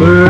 Bird.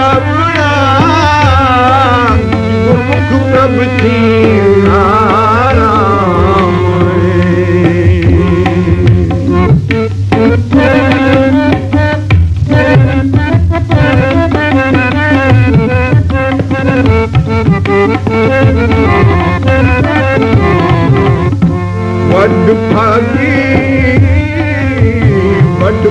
ਕਰਮਣਾ ਗੁਰਮੁਖ ਪ੍ਰਭ ਤੀਨਾਰਾ ਵੱਡ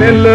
நெல்லு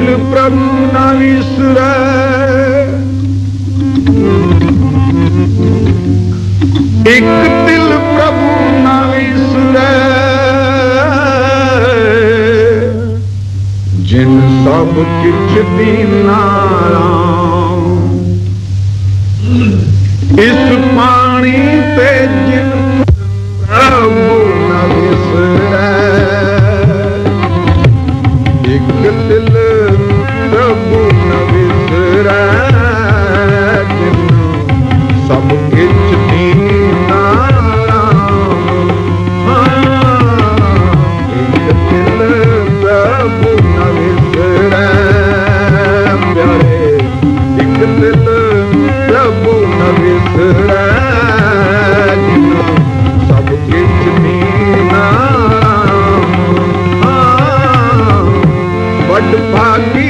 ਮਿਲ ਪ੍ਰਭੂ ਨਾ ਵਿਸਰੈ। ਇੱਕ ਦਿਲ ਪ੍ਰਭੂ ਨਾ ਵਿਸਰੈ। ਜਿਨ ਸਭ ਕਿਛ ਦੀਨਾਰਾ, ਇਸ ਪਾਣੀ ਤੇ ਜਿਨ ਨ ਮੀਨਾ। ਵੱਡ ਭਾਗੀ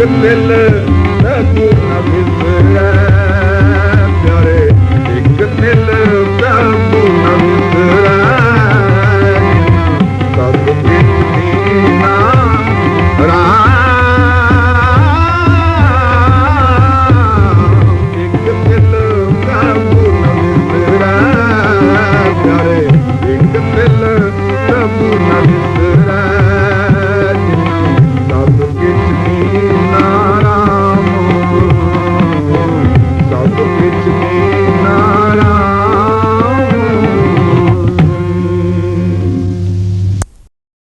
ਇੱਕ ਦਿਲ